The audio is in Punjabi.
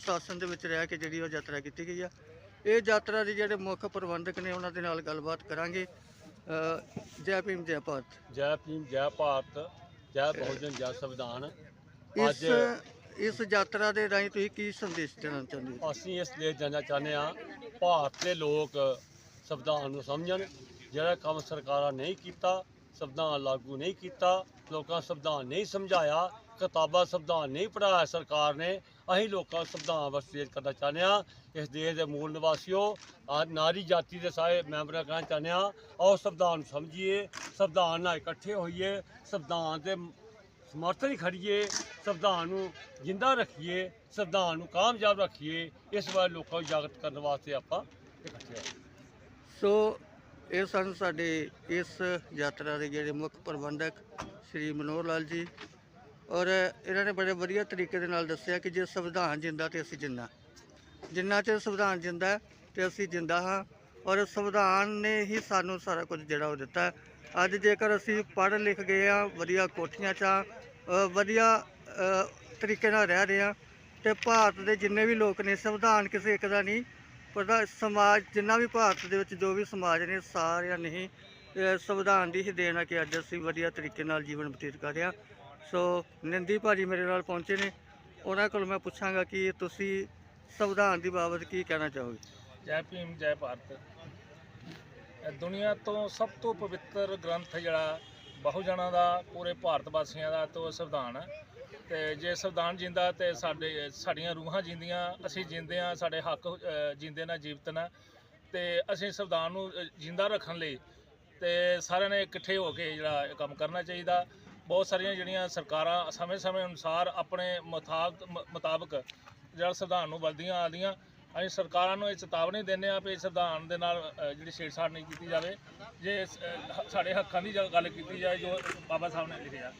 ਅਨੁਸ਼ਾਸਨ ਦੇ ਵਿੱਚ ਰਹਿ ਕੇ ਜਿਹੜੀ ਉਹ ਯਾਤਰਾ ਕੀਤੀ ਗਈ ਆ। ਇਹ ਯਾਤਰਾ ਦੇ ਜਿਹੜੇ ਮੁੱਖ ਪ੍ਰਬੰਧਕ ਨੇ ਉਹਨਾਂ ਦੇ ਨਾਲ ਗੱਲਬਾਤ ਕਰਾਂਗੇ। ਅ, ਜੈ ਭੀਮ ਜੈ ਭਾਰਤ। ਜੈ ਭੀਮ ਜੈ ਭਾਰਤ ਜੈ ਬਹੁਜਨ ਜੈ ਸੰਵਿਧਾਨ। ਇਸ ਇਸ ਯਾਤਰਾ ਦੇ ਰਾਹੀਂ ਤੁਸੀਂ ਕੀ ਸੰਦੇਸ਼ ਦੇਣਾ ਚਾਹੁੰਦੇ ਹੋ? ਅਸੀਂ ਇਸ ਲਈ ਜਾਣਨਾ ਚਾਹੁੰਦੇ ਹਾਂ ਭਾਰਤ ਦੇ ਲੋਕ ਸੰਵਿਧਾਨ ਨੂੰ ਸਮਝਣ ਜਿਹੜਾ ਕੰਮ ਸਰਕਾਰਾਂ ਨਹੀਂ ਕੀਤਾ ਸੰਵਿਧਾਨ ਲਾਗੂ ਨਹੀਂ ਕੀਤਾ, ਲੋਕਾਂ ਨੂੰ ਸੰਵਿਧਾਨ ਨਹੀਂ ਸਮਝਾਇਆ, ਕਿਤਾਬਾਂ ਸੰਵਿਧਾਨ ਨਹੀਂ ਪੜਾਇਆ ਸਰਕਾਰ ਨੇ। ਅਸੀਂ ਲੋਕਾਂ ਨੂੰ ਸੰਵਿਧਾਨ ਵਸਤੇਜ ਕਰਨਾ ਚਾਹੁੰਦੇ ਹਾਂ। ਇਸ ਦੇਸ਼ ਦੇ ਮੂਲ ਨਿਵਾਸੀਓ, ਆ ਨਾਰੀ ਜਾਤੀ ਦੇ ਸਾਰੇ ਮੈਂਬਰਾਂ ਕਹਿਣਾ ਚਾਹੁੰਦੇ ਹਾਂ, ਆਓ ਸੰਵਿਧਾਨ ਨੂੰ ਸਮਝੀਏ ਸੰਵਿਧਾਨ ਨਾਲ ਇਕੱਠੇ ਹੋਈਏ ਸੰਵਿਧਾਨ ਦੇ ਸਮਰਥਨ ਹੀ ਖੜੀਏ ਸੰਵਿਧਾਨ ਨੂੰ ਜਿੰਦਾ ਰੱਖੀਏ ਸੰਵਿਧਾਨ ਨੂੰ ਕਾਮਯਾਬ ਰੱਖੀਏ। ਇਸ ਬਾਰੇ ਲੋਕਾਂ ਨੂੰ ਜਾਗਰਤ ਕਰਨ ਵਾਸਤੇ ਆਪਾਂ ਇਕੱਠੇ ਹੋਏ। ਸੋ ਇਹ ਸਨ ਸਾਡੇ ਇਸ ਯਾਤਰਾ ਦੇ ਜਿਹੜੇ ਮੁੱਖ ਪ੍ਰਬੰਧਕ ਸ਼੍ਰੀ ਮਨੋਹਰ ਲਾਲ ਜੀ ਔਰ ਇਹਨਾਂ ਨੇ ਬੜੇ ਵਧੀਆ ਤਰੀਕੇ ਦੇ ਨਾਲ ਦੱਸਿਆ ਕਿ ਜੇ ਸੰਵਿਧਾਨ ਜਿੰਦਾ ਤੇ ਅਸੀਂ ਜਿੰਦਾ। ਜਿੰਨਾ ਚਿਰ ਸੰਵਿਧਾਨ ਜਿੰਦਾ ਹੈ ਤੇ ਅਸੀਂ ਜਿੰਦਾ ਹਾਂ ਔਰ ਸੰਵਿਧਾਨ ਨੇ ਹੀ ਸਾਨੂੰ ਸਾਰਾ ਕੁਝ ਜਿਹੜਾ ਉਹ ਦਿੱਤਾ। ਅੱਜ ਜੇਕਰ ਅਸੀਂ ਪੜ੍ਹ ਲਿਖ ਗਏ ਆ ਵਧੀਆ ਕੋਠੀਆਂ 'ਚ ਆ, ਵਧੀਆ ਤਰੀਕੇ ਨਾਲ ਰਹਿ ਰਹੇ ਆ ਤੇ ਭਾਰਤ ਦੇ ਜਿੰਨੇ ਵੀ ਲੋਕ ਨੇ ਸੰਵਿਧਾਨ ਕਿਸੇ ਇੱਕ ਦਾ ਨਹੀਂ ਪਤਾ, ਸਮਾਜ, ਜਿੰਨਾ ਵੀ ਭਾਰਤ ਦੇ ਵਿੱਚ ਜੋ ਵੀ ਸਮਾਜ ਨੇ, ਸਾਰਿਆਂ ਨੇ ਹੀ ਸੰਵਿਧਾਨ ਦੀ ਹੀ ਦੇਣ ਆ ਕਿ ਅੱਜ ਅਸੀਂ ਵਧੀਆ ਤਰੀਕੇ ਨਾਲ ਜੀਵਨ ਬਤੀਤ ਕਰ ਰਹੇ ਹਾਂ। ਸੋ, ਨਿੰਦੀ ਭਾਜੀ ਮੇਰੇ ਨਾਲ ਪਹੁੰਚੇ ਨੇ। ਉਹਨਾਂ ਕੋਲ ਮੈਂ ਪੁੱਛਾਂਗਾ ਕਿ ਤੁਸੀਂ ਸੰਵਿਧਾਨ ਦੀ ਬਾਬਤ ਕੀ ਕਹਿਣਾ ਚਾਹੋਗੇ? ਜੈ ਭੀਮ, ਜੈ ਭਾਰਤ। ਦੁਨੀਆ ਤੋਂ ਸਭ ਤੋਂ ਪਵਿੱਤਰ ਗ੍ਰੰਥ ਜਿਹੜਾ, ਬਹੁਜਨਾਂ ਦਾ, ਪੂਰੇ ਭਾਰਤ ਵਾਸੀਆਂ ਦਾ, ਤੋਂ ਸੰਵਿਧਾਨ ਹੈ। ਤੇ ਜੇ ਸੰਵਿਧਾਨ ਜਿੰਦਾ ਤੇ ਸਾਡੇ ਸਾਡੀਆਂ ਰੂਹਾਂ ਜਿੰਦੀਆਂ ਅਸੀਂ ਜਿੰਦੇ ਆ ਸਾਡੇ ਹੱਕ ਅ, ਜਿੰਦੇ ਨਾ ਜੀਵਤ ਨਾ ਤੇ ਅਸੀਂ ਸੰਵਿਧਾਨ ਨੂੰ ਅ, ਜਿੰਦਾ ਰੱਖਣ ਲਈ ਤੇ ਸਾਰਿਆਂ ਨੇ ਇਕੱਠੇ ਹੋ ਕੇ ਜਿਹੜਾ ਕੰਮ ਕਰਨਾ ਚਾਹੀਦਾ। ਬਹੁਤ ਸਾਰੀਆਂ ਜਿਹੜੀਆਂ ਸਰਕਾਰਾਂ ਸਮੇਂ-ਸਮੇਂ ਅਨੁਸਾਰ ਆਪਣੇ ਮੁਤਾਬਕ ਮੁਤਾਬਕ ਜਿਹੜਾ ਸੰਵਿਧਾਨ ਨੂੰ ਵਰਦੀਆਂ ਆਦੀਆਂ ਅਸੀਂ ਸਰਕਾਰਾਂ ਨੂੰ ਇਹ ਚੇਤਾਵਨੀ ਦਿੰਦੇ ਆ ਵੀ ਸੰਵਿਧਾਨ ਦੇ ਨਾਲ ਜਿਹੜੀ ਛੇੜਛਾੜ ਨਹੀਂ ਕੀਤੀ ਜਾਵੇ। ਜੇ ਸਾਡੇ ਹੱਕਾਂ ਦੀ ਗੱਲ ਕੀਤੀ ਜਾਏ ਜੋ ਬਾਬਾ ਸਾਹਿਬ ਨੇ ਲਿਖਿਆ।